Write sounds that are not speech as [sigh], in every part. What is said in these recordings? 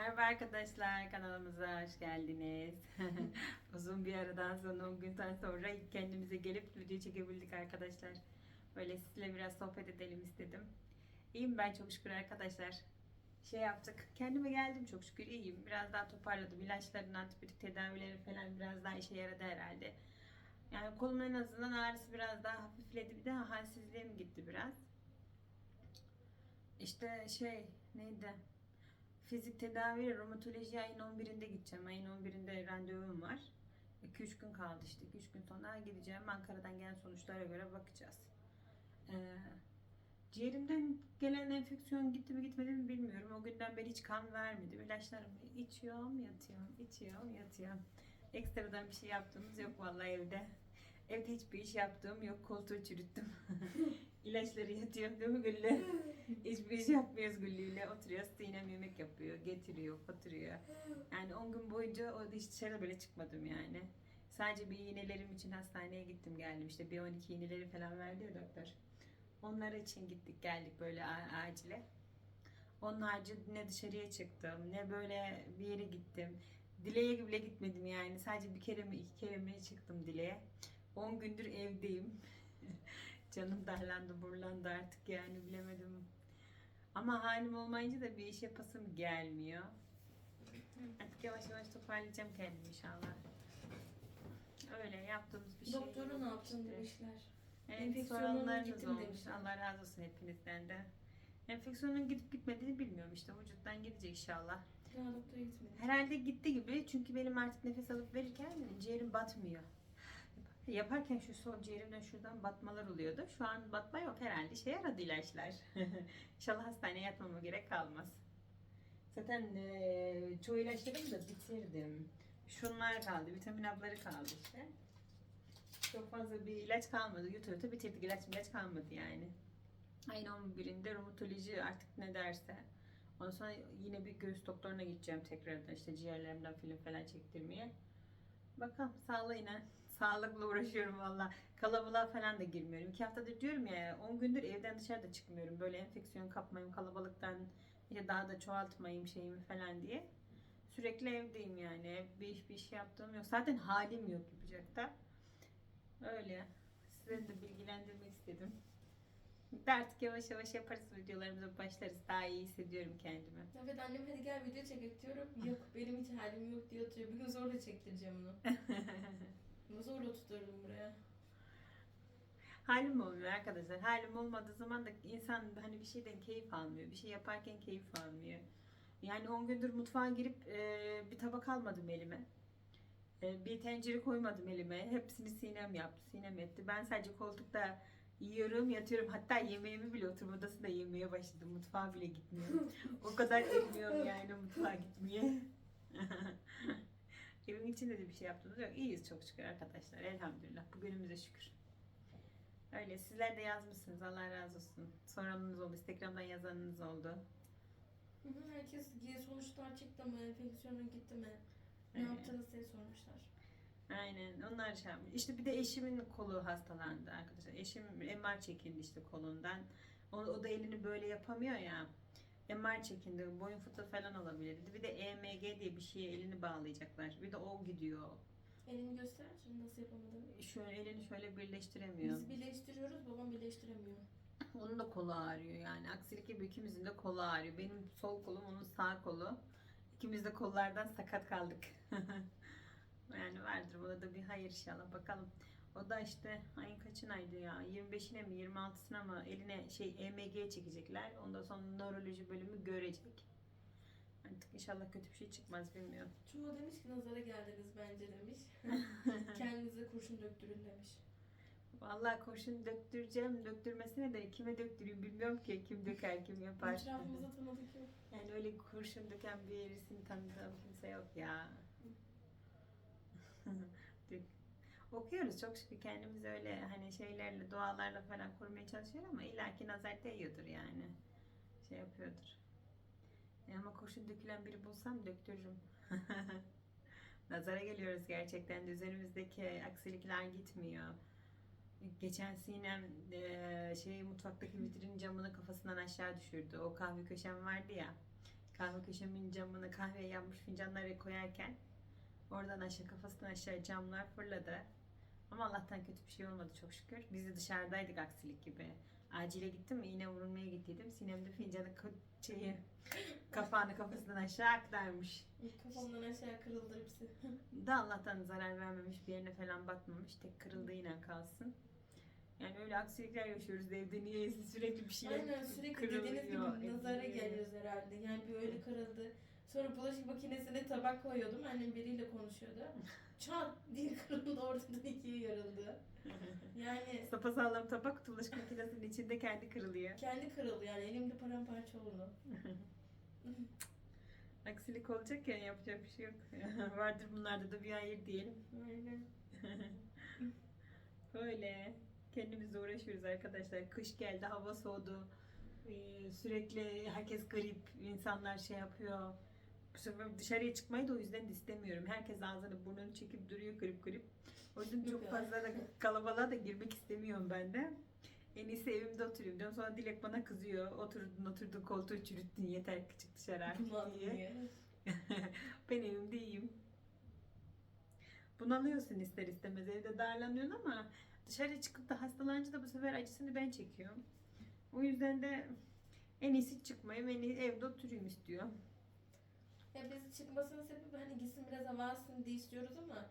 Merhaba arkadaşlar, kanalımıza hoş geldiniz. [laughs] Uzun bir aradan sonra 10 günden sonra kendimize gelip video çekebildik arkadaşlar. Böyle sizinle biraz sohbet edelim istedim. İyiyim ben çok şükür arkadaşlar. Şey yaptık, kendime geldim çok şükür iyiyim. Biraz daha toparladım. İlaçların, antibiyotik tedavileri falan biraz daha işe yaradı herhalde. Yani kolumun en azından ağrısı biraz daha hafifledi. Bir de halsizliğim gitti biraz. İşte şey neydi? Fizik tedavi romatoloji ayın 11'inde gideceğim. Ayın 11'inde randevum var. 2-3 gün kaldı işte. 2-3 gün sonra gideceğim. Ankara'dan gelen sonuçlara göre bakacağız. Ee, ciğerimden gelen enfeksiyon gitti mi gitmedi mi bilmiyorum. O günden beri hiç kan vermedim. İlaçlarımı içiyorum, yatıyorum, içiyorum, yatıyorum. Ekstradan bir şey yaptığımız yok vallahi evde. Evde hiçbir iş yaptığım yok. Koltuğu çürüttüm. [laughs] İlaçları yatıyorum değil mi Güllü? [laughs] Hiçbir iş yapmıyoruz Güllü'yle. Oturuyoruz, Sinem yemek yapıyor, getiriyor, oturuyor. Yani 10 gün boyunca o hiç dışarı böyle çıkmadım yani. Sadece bir iğnelerim için hastaneye gittim geldim. İşte bir 12 iğneleri falan verdi ya doktor. Onlar için gittik geldik böyle acile. Onun harici ne dışarıya çıktım ne böyle bir yere gittim. Dileğe bile gitmedim yani. Sadece bir kere mi iki kere mi çıktım Dile'ye. 10 gündür evdeyim. Canım darlandı burlandı artık yani bilemedim. Ama halim olmayınca da bir iş yapasım gelmiyor. Artık yavaş yavaş toparlayacağım kendimi inşallah. Öyle yaptığımız bir şey. Doktora ne yaptın işte. demişler. Evet, gittim olmuş. demişler. Allah razı olsun hepinizden de. Enfeksiyonun gidip gitmediğini bilmiyorum işte. Vücuttan gidecek inşallah. Doktora gitmedim. Herhalde gitti gibi çünkü benim artık nefes alıp verirken ciğerim batmıyor. Yaparken şu sol ciğerimden şuradan batmalar oluyordu. Şu an batma yok herhalde. Şey yaradı ilaçlar. [laughs] İnşallah hastaneye yatmama gerek kalmaz. Zaten eee, çoğu ilaçlarımı da bitirdim. Şunlar kaldı. Vitamin hapları kaldı işte. Çok fazla bir ilaç kalmadı. Yuta yuta bitirdik. İlaç ilaç kalmadı yani. Ayın 11'inde romatoloji artık ne derse. Ondan sonra yine bir göğüs doktoruna gideceğim tekrardan işte ciğerlerimden film falan çektirmeye. Bakalım sağlığıyla, sağlıkla uğraşıyorum valla. Kalabalığa falan da girmiyorum. İki haftadır diyorum ya 10 gündür evden dışarıda çıkmıyorum. Böyle enfeksiyon kapmayayım kalabalıktan işte daha da çoğaltmayayım şeyimi falan diye. Sürekli evdeyim yani. Bir iş, bir iş yaptığım yok. Zaten halim yok yapacak da. Öyle. Size de bilgilendirmek istedim. Artık yavaş yavaş yaparız videolarımıza başlarız. Daha iyi hissediyorum kendimi. Evet annem hadi gel video çekek diyorum. Yok benim hiç halim yok oturuyor. Bir gün zorla çektireceğim onu. [laughs] Bunu zorla tutuyorum buraya. Halim olmuyor arkadaşlar. Halim olmadığı zaman da insan hani bir şeyden keyif almıyor. Bir şey yaparken keyif almıyor. Yani 10 gündür mutfağa girip e, bir tabak almadım elime. E, bir tencere koymadım elime. Hepsini Sinem yaptı. Sinem etti. Ben sadece koltukta yiyorum, yatıyorum. Hatta yemeğimi bile oturma odasında yemeye başladım. Mutfağa bile gitmiyorum. o kadar eriyorum yani mutfağa gitmeye. [laughs] Evin içinde de bir şey yaptığımız yok. İyiyiz çok şükür arkadaşlar. Elhamdülillah. Bugünümüze şükür. Öyle sizler de yazmışsınız. Allah razı olsun. Soranınız oldu. Instagram'dan yazanınız oldu. Hı hı, Herkes sonuçlar çıktı mı? Enfeksiyona gitti mi? Ne Evet. yaptınız diye sormuşlar. Aynen. Onlar şey yapmış. İşte bir de eşimin kolu hastalandı arkadaşlar. Eşim MR çekildi işte kolundan. O, o da elini böyle yapamıyor ya. MR çekindi. Boyun fıtığı falan olabilir dedi. Bir de EMG diye bir şeye elini bağlayacaklar. Bir de o gidiyor. Elini göster şimdi nasıl yapamadığını. Şöyle elini şöyle birleştiremiyor. Biz birleştiriyoruz babam birleştiremiyor. [laughs] Onun da kolu ağrıyor yani. Aksilik gibi ikimizin de kolu ağrıyor. Benim sol kolum, onun sağ kolu. İkimiz de kollardan sakat kaldık. [laughs] yani vardır. Buna da bir hayır inşallah. Bakalım. O da işte ayın kaçınaydı ya? 25'ine mi 26'sına mı eline şey EMG çekecekler. Ondan sonra nöroloji bölümü görecek. Artık inşallah kötü bir şey çıkmaz bilmiyorum. Çoğu demiş ki nazara geldiniz bence demiş. [laughs] Kendinize kurşun döktürün demiş. Vallahi kurşun döktüreceğim. Döktürmesine de kime döktüreyim bilmiyorum ki. Kim döker, kim yapar. Etrafımızda tanıdık yok. Yani öyle kurşun döken birisini tanıdığım kimse yok ya. [laughs] Okuyoruz çok şükür kendimizi öyle hani şeylerle, dualarla falan korumaya çalışıyor ama illaki nazar değiyordur yani. Şey yapıyordur. E ama kurşun dökülen biri bulsam döktürürüm. [laughs] Nazara geliyoruz gerçekten de üzerimizdeki aksilikler gitmiyor. Geçen Sinem e, şey mutfaktaki vitrin camını kafasından aşağı düşürdü. O kahve köşem vardı ya. kahve köşemin camını kahve yapmış fincanları koyarken oradan aşağı kafasından aşağı camlar fırladı. Ama Allah'tan kötü bir şey olmadı çok şükür. Biz de dışarıdaydık aksilik gibi. Acile gittim iğne vurulmaya gittiydim. Sinemde fincanı şeyi, [laughs] kapağını kafasından aşağı aktarmış. Kafamdan aşağı kırıldı hepsi. [laughs] Da Allah'tan zarar vermemiş, bir yerine falan batmamış. Tek kırıldığı yine kalsın. Yani öyle aksilikler yaşıyoruz evde. Niye sürekli bir şeyler Aynen sürekli dediğiniz gibi nazara geliyoruz herhalde. Yani böyle kırıldı. Sonra bulaşık makinesine tabak koyuyordum. Annem biriyle konuşuyordu. Çat diye kırıldı ortadan ikiye yarıldı. Yani Sapasağlam tabak bulaşık makinesinin içinde kendi kırılıyor. kendi kırıldı yani elimde paramparça oldu. [laughs] Aksilik olacak ya yapacak bir şey yok. [laughs] Vardır bunlarda da bir hayır diyelim. Aynen. [laughs] Böyle kendimizle uğraşıyoruz arkadaşlar. Kış geldi, hava soğudu. Ee, sürekli herkes grip, insanlar şey yapıyor. Bu sefer dışarıya çıkmayı da o yüzden de istemiyorum. Herkes ağzını burnunu çekip duruyor grip grip. O yüzden çok fazla da kalabalığa da girmek istemiyorum ben de. En iyisi evimde oturayım diyorum. Sonra Dilek bana kızıyor. Oturdun oturdun koltuğu çürüttün yeter ki çık dışarı artık diye. [laughs] ben evimde iyiyim. Bunalıyorsun ister istemez. Evde darlanıyorsun ama dışarı çıkıp da hastalanınca da bu sefer acısını ben çekiyorum. O yüzden de en iyisi çıkmayayım, en iyi evde oturayım istiyor. Ya biz çıkmasının sebebi hani gitsin biraz hava alsın diye istiyoruz ama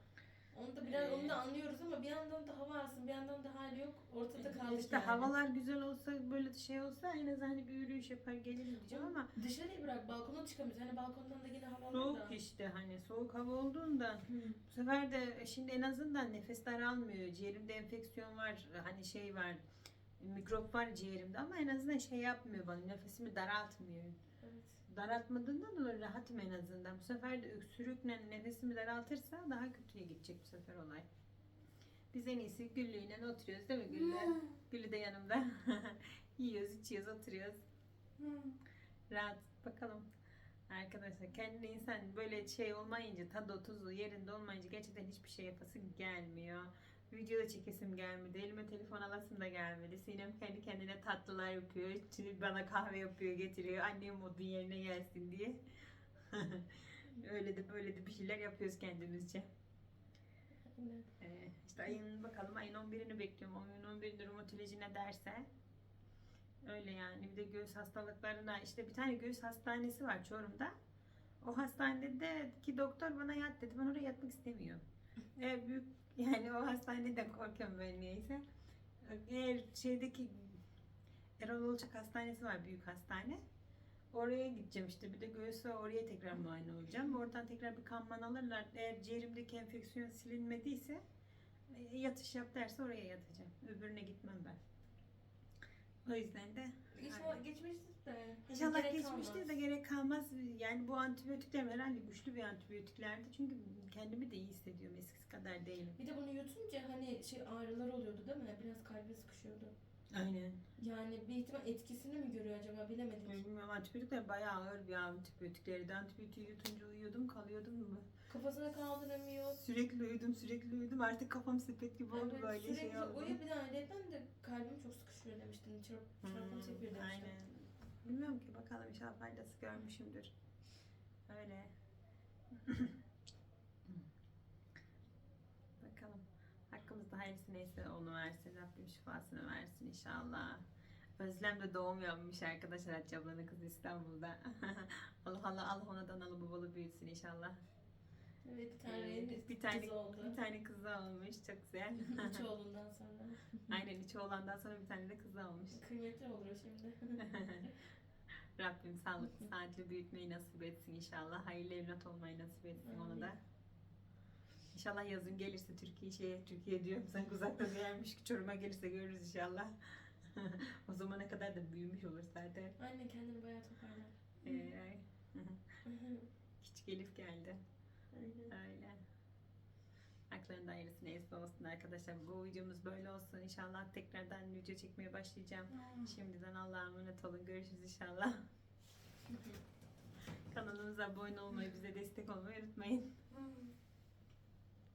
onu da biraz onu da anlıyoruz ama bir yandan da hava alsın bir yandan da hali yok ortada kaldık işte yani. havalar güzel olsa böyle şey olsa en azından hani bir yürüyüş yapar gelirim diyeceğim ama Dışarıyı bırak balkona çıkamıyoruz. Hani balkondan da yine hava soğuk da. işte hani soğuk hava olduğunda Bu sefer de şimdi en azından nefes daralmıyor. Ciğerimde enfeksiyon var. Hani şey var. Mikrop var ciğerimde ama en azından şey yapmıyor bana. Nefesimi daraltmıyor. Daraltmadığından dolayı rahatım en azından. Bu sefer de öksürükle nefesimi daraltırsa daha kötüye gidecek bu sefer olay. Biz en iyisi Güllü'yle oturuyoruz değil mi Güllü? Güllü de yanımda. [laughs] Yiyoruz, içiyoruz, oturuyoruz. Rahat bakalım. Arkadaşlar kendine insan böyle şey olmayınca tadı tuzu yerinde olmayınca gerçekten hiçbir şey yapası gelmiyor. Videoda çekesim gelmedi. Elime telefon alasım da gelmedi. Sinem kendi kendine tatlılar yapıyor. Şimdi bana kahve yapıyor getiriyor. Annem modu yerine gelsin diye. [laughs] Öyle de böyle de bir şeyler yapıyoruz kendimizce. Aynen. Ee, işte ayın bakalım ayın 11'ini bekliyorum. Ayın 11'inde romatoloji ne derse. Öyle yani. Bir de göğüs hastalıklarına işte bir tane göğüs hastanesi var Çorum'da. O hastanede ki doktor bana yat dedi. Ben oraya yatmak istemiyorum. [laughs] Eğer büyük yani o hastaneden korkuyorum ben neyse. Eğer şeydeki Erol Olacak Hastanesi var büyük hastane. Oraya gideceğim işte bir de göğüse oraya tekrar muayene olacağım. Oradan tekrar bir kan man alırlar. Eğer ciğerimdeki enfeksiyon silinmediyse e, yatış yap derse oraya yatacağım. Öbürüne gitmem ben. O yüzden de İnşallah geçmiştir de. İnşallah Gerek geçmiştir kalmaz. de gerek kalmaz. Yani bu antibiyotikler herhalde güçlü bir antibiyotiklerdi. Çünkü kendimi de iyi hissediyorum. Eskisi kadar değilim. Bir de bunu yutunca hani şey ağrılar oluyordu değil mi? Biraz kalbi sıkışıyordu. Aynen. Yani bir ihtimal etkisini mi görüyor acaba bilemedik. Bilmiyorum antibiyotikler bayağı ağır bir antibiyotiklerdi. Antibiyotiği yutunca uyuyordum kalıyordum mu? Kafasına kaldıramıyor. Sürekli uyudum sürekli uyudum. Artık kafam sepet gibi oldu Evet, böyle sürekli şey oldu. uyuyor bir de ayrıca de kalbim çok sıkışıyor demiştin. Çarp, çarpım Hmm, çekiyor demiştin. aynen. Bilmiyorum ki bakalım inşallah faydası görmüşümdür. Öyle. [laughs] bakalım. Hakkımızda hayırlısı neyse onu versin. Rabbim şifasını versin inşallah. Özlem de doğum yapmış arkadaşlar Hatice ablanın kızı İstanbul'da. [laughs] Allah Allah Allah ona da analı babalı büyütsün inşallah. Evet bir tane Evet, bir tane- kız oldu. Bir tane kızı olmuş çok güzel. Üç [laughs] oğlundan sonra. Aynen içi oğlandan sonra bir tane de kızı olmuş. Kıymetli olur şimdi. [laughs] Rabbim sağlıklı saatli büyütmeyi nasip etsin inşallah. Hayırlı evlat olmayı nasip etsin ona da. İnşallah yazın gelirse Türkiye şeye Türkiye diyorum sen uzakta bir yermiş ki Çorum'a gelirse görürüz inşallah. [laughs] o zamana kadar da büyümüş olur zaten. Anne kendini bayağı toparlar. Ee, küçük [laughs] Elif geldi. Aynen. Öyle. Haklarında hayırlısı neyse olsun arkadaşlar. Bu videomuz böyle olsun. İnşallah tekrardan video çekmeye başlayacağım. Şimdiden Allah'a emanet olun. Görüşürüz inşallah. [laughs] Kanalımıza abone olmayı, bize destek olmayı unutmayın. Hmm.